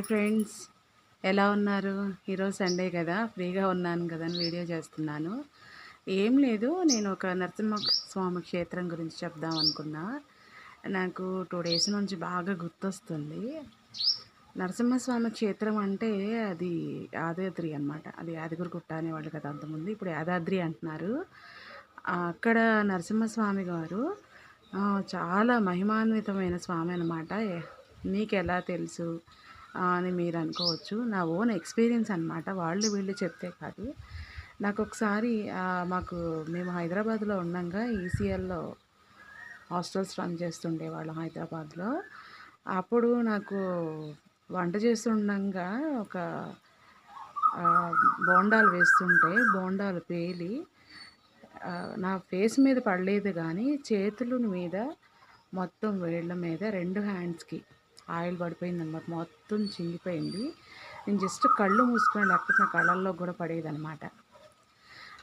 Hi friends. ఎలా ఉన్నారు? ఈరోజు సండే కదా. ఫ్రీగా ఉన్నాను కదా అని వీడియో చేస్తున్నాను. ఏం లేదు నేను ఒక నరసింహ స్వామి క్షేత్రం గురించి చెప్దాం అనుకున్నా. నాకు టూ డేస్ నుంచి బాగా గుర్తొస్తుంది. నరసింహస్వామి క్షేత్రం అంటే అది యాదాద్రి అనమాట అది యాదగిరి గుట్ట అనేవాళ్ళు కదా అంతకుముందు. ఇప్పుడు యాదాద్రి అంటున్నారు. అక్కడ నరసింహస్వామి గారు చాలా మహిమాన్వితమైన స్వామి అనమాట నీకు ఎలా తెలుసు? అని మీరు అనుకోవచ్చు. నా ఓన్ ఎక్స్పీరియన్స్ అనమాట వాళ్ళు వీళ్ళు చెప్తే కాదు. నాకు ఒకసారి మాకు మేము హైదరాబాద్లో ఉండగా ఈసీఎల్లో హాస్టల్స్ రన్ చేస్తుండేవాళ్ళం హైదరాబాద్లో. అప్పుడు నాకు వంట చేస్తుండగా ఒక బోండాలు వేస్తుంటే బోండాలు పేలి నా ఫేస్ మీద పడలేదు కానీ చేతుల మీద మొత్తం వేళ్ళ మీద రెండు హ్యాండ్స్కి ఆయిల్ పడిపోయింది అనమాట మొత్తం చింగిపోయింది. నేను జస్ట్ కళ్ళు మూసుకుని లేకపోతే నా కళ్ళల్లో కూడా పడేదనమాట.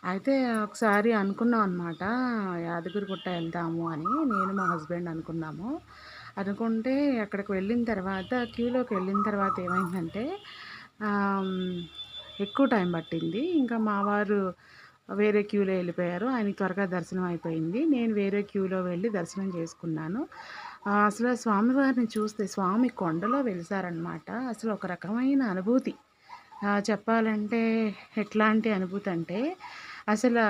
అయితే ఒకసారి అనుకున్నాం అనమాట యాదగిరి గుట్ట వెళ్దాము అని. నేను మా హస్బెండ్ అనుకున్నాము. అనుకుంటే అక్కడికి వెళ్ళిన తర్వాత క్యూలోకి వెళ్ళిన తర్వాత ఏమైందంటే ఎక్కువ టైం పట్టింది. ఇంకా మా వారు వేరే క్యూలో వెళ్ళిపోయారు. ఆయన త్వరగా దర్శనం అయిపోయింది. నేను వేరే క్యూలో వెళ్ళి దర్శనం చేసుకున్నాను. అసలు స్వామివారిని చూస్తే స్వామి కొండలో వెలిసారనమాట అసలు ఒక రకమైన అనుభూతి. చెప్పాలంటే ఎట్లాంటి అనుభూతి అంటే అసలు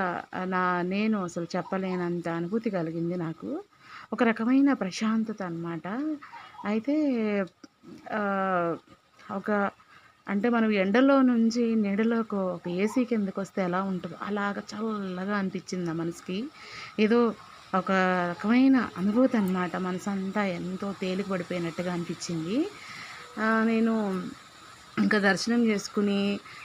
నా నేను అసలు చెప్పలేనంత అనుభూతి కలిగింది నాకు. ఒక రకమైన ప్రశాంతత అనమాట అయితే ఒక అంటే మనం ఎండలో నుంచి నీడలోకి ఒక ఏసీ కిందకు వస్తే ఎలా ఉంటుందో అలాగ చల్లగా అనిపించింది ఆ మనసుకి. ఏదో ఒక రకమైన అనుభూతి అనమాట మనసంతా ఎంతో తేలిక పడిపోయినట్టుగా అనిపించింది నేను ఇంకా దర్శనం చేసుకుని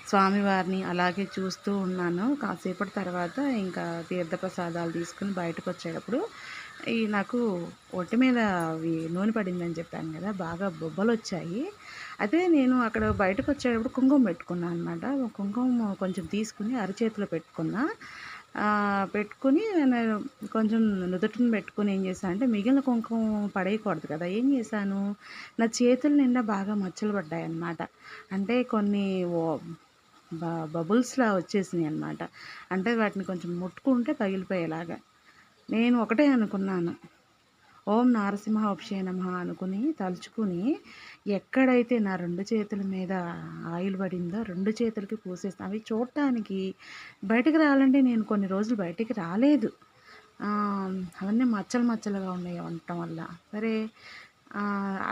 స్వామివారిని అలాగే చూస్తూ ఉన్నాను. కాసేపటి తర్వాత ఇంకా తీర్థప్రసాదాలు తీసుకుని బయటకు వచ్చేటప్పుడు ఈ నాకు ఒట్టి మీద అవి నూనె పడిందని చెప్పాను కదా బాగా బొబ్బలు వచ్చాయి అదే నేను అక్కడ బయటకు వచ్చేటప్పుడు కుంకుమ పెట్టుకున్నాను అనమాట కుంకుమ కొంచెం తీసుకుని అరచేతిలో పెట్టుకున్నా. పెట్టుకుని నేను కొంచెం నుదుటిని పెట్టుకుని ఏం చేశాను అంటే మిగిలిన కుంకుమ పడేయకూడదు కదా. ఏం చేశాను? నా చేతుల నిండా బాగా మచ్చలు పడ్డాయి అన్నమాట అంటే కొన్ని బబుల్స్లా వచ్చేసినాయి అనమాట అంటే వాటిని కొంచెం ముట్టుకుంటే పగిలిపోయేలాగా. నేను ఒకటే అనుకున్నాను. ఓం నారసింహోక్షే నమ అనుకుని తలుచుకుని ఎక్కడైతే నా రెండు చేతుల మీద ఆయిల్ పడిందో రెండు చేతులకి పూసేస్తాను. అవి చూడటానికి బయటకు రావాలంటే నేను కొన్ని రోజులు బయటికి రాలేదు. అవన్నీ మచ్చలు మచ్చలుగా ఉన్నాయి ఉండటం వల్ల. సరే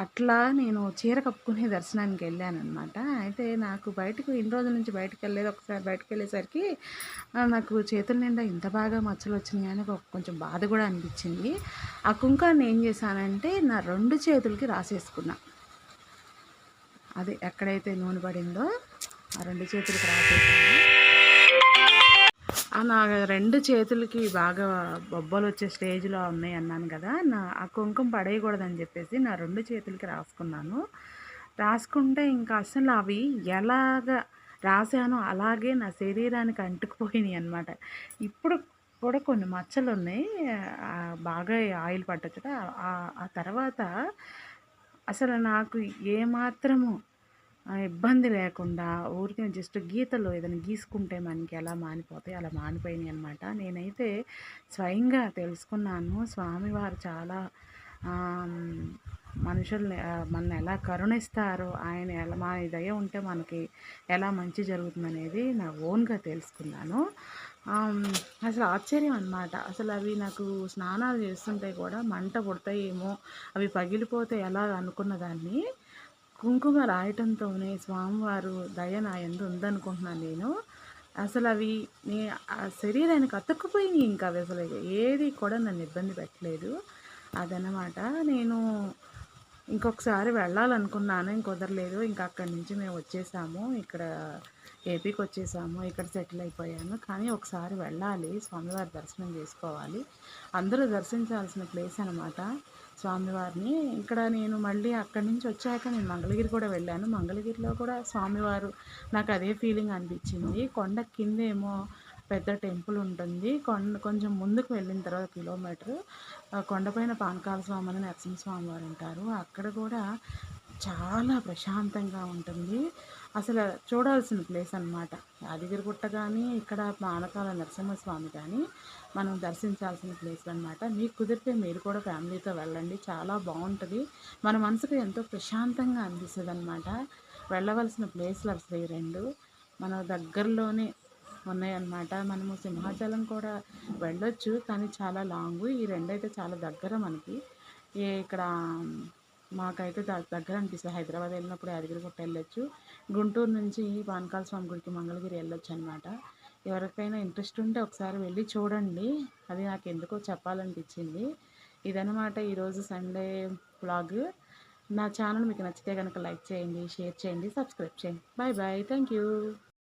అట్లా నేను చీర కప్పుకునే దర్శనానికి వెళ్ళానమాట అయితే నాకు బయటకు ఇన్ని రోజుల నుంచి బయటకు వెళ్ళలేదు. ఒకసారి బయటకు వెళ్ళేసరికి నాకు చేతుల నిండా ఇంత బాగా మచ్చలు వచ్చినాయి అని కొంచెం బాధ కూడా అనిపించింది. ఆ కుంకాన్ని ఏం చేశానంటే నా రెండు చేతులకి రాసేసుకున్నా. అది ఎక్కడైతే నూనె పడిందో ఆ రెండు చేతులకి రాసేసాను నా రెండు చేతులకి బాగా బొబ్బలు వచ్చే స్టేజ్లో ఉన్నాయి అన్నాను కదా నా ఆ కుంకుమ పడేయకూడదని చెప్పేసి నా రెండు చేతులకి రాసుకున్నాను. రాసుకుంటే ఇంకా అసలు అవి ఎలాగ రాశానో అలాగే నా శరీరానికి అంటుకుపోయినాయి అనమాట ఇప్పుడు కూడా కొన్ని మచ్చలు ఉన్నాయి బాగా ఆయిల్ పట్టచ్చుట ఆ తర్వాత అసలు నాకు ఏమాత్రము ఇబ్బంది లేకుండా ఊరికే జస్ట్ గీతలు ఏదైనా గీసుకుంటే మనకి ఎలా మానిపోతాయి అలా మానిపోయినాయి అనమాట నేనైతే స్వయంగా తెలుసుకున్నాను స్వామివారు చాలా మనుషుల్ని మన ఎలా కరుణిస్తారో ఆయన ఎలా మా దయ ఉంటే మనకి ఎలా మంచి జరుగుతుందనేది నా ఓన్గా తెలుసుకున్నాను. అసలు ఆశ్చర్యం అనమాట అసలు అవి నాకు స్నానాలు చేస్తుంటే కూడా మంట పుడతాయేమో అవి పగిలిపోతే ఎలా అనుకున్న దాన్ని కుంకుమ రాయటంతోనే స్వామివారు దయ నా ఎందు ఉందనుకుంటున్నాను నేను. అసలు అవి నీ శరీరానికి అతుక్కుపోయినాయి ఇంకా అవి అసలు ఏది కూడా నన్ను ఇబ్బంది పెట్టలేదు. అదనమాట నేను ఇంకొకసారి వెళ్ళాలనుకున్నాను ఇంకొదరలేదు ఇంకా అక్కడి నుంచి మేము వచ్చేసాము. ఇక్కడ ఏపీకి వచ్చేసాము. ఇక్కడ సెటిల్ అయిపోయాను. కానీ ఒకసారి వెళ్ళాలి. స్వామివారి దర్శనం చేసుకోవాలి. అందరూ దర్శించాల్సిన ప్లేస్ అనమాట స్వామివారిని. ఇక్కడ నేను మళ్ళీ అక్కడి నుంచి వచ్చాక నేను మంగళగిరి కూడా వెళ్ళాను. మంగళగిరిలో కూడా స్వామివారు నాకు అదే ఫీలింగ్ అనిపించింది. కొండ కిందేమో పెద్ద టెంపుల్ ఉంటుంది. కొండ కొంచెం ముందుకు వెళ్ళిన తర్వాత కిలోమీటర్. కొండపైన పానకాల స్వామి అని నరసింహస్వామి వారు ఉంటారు. అక్కడ కూడా చాలా ప్రశాంతంగా ఉంటుంది. అసలు చూడాల్సిన ప్లేస్ అనమాట యాదగిరిగుట్ట కానీ ఇక్కడ పానకాల నరసింహస్వామి కానీ మనం దర్శించాల్సిన ప్లేస్ అనమాట మీకు కుదిరితే మీరు కూడా ఫ్యామిలీతో వెళ్ళండి. చాలా బాగుంటుంది. మన మనసుకు ఎంతో ప్రశాంతంగా అనిపిస్తుంది అనమాట వెళ్ళవలసిన ప్లేస్లు అసలు ఈ రెండు మన దగ్గరలోనే ఉన్నాయన్నమాట. మనము సింహాచలం కూడా వెళ్ళొచ్చు కానీ చాలా లాంగ్. ఈ రెండు అయితే చాలా దగ్గర మనకి. ఏ ఇక్కడ మాకైతే దగ్గర అనిపిస్తుంది. హైదరాబాద్ వెళ్ళినప్పుడు యాదగిరిగుట్ట వెళ్ళొచ్చు. గుంటూరు నుంచి పానకాల స్వామి గుడికి మంగళగిరి వెళ్ళొచ్చు అనమాట ఎవరికైనా ఇంట్రెస్ట్ ఉంటే ఒకసారి వెళ్ళి చూడండి. అది నాకు ఎందుకో చెప్పాలనిపించింది. ఇదనమాట ఈరోజు సండే బ్లాగ్ నా ఛానల్ మీకు నచ్చితే కనుక లైక్ చేయండి షేర్ చేయండి సబ్స్క్రైబ్ చేయండి. Bye bye. Thank you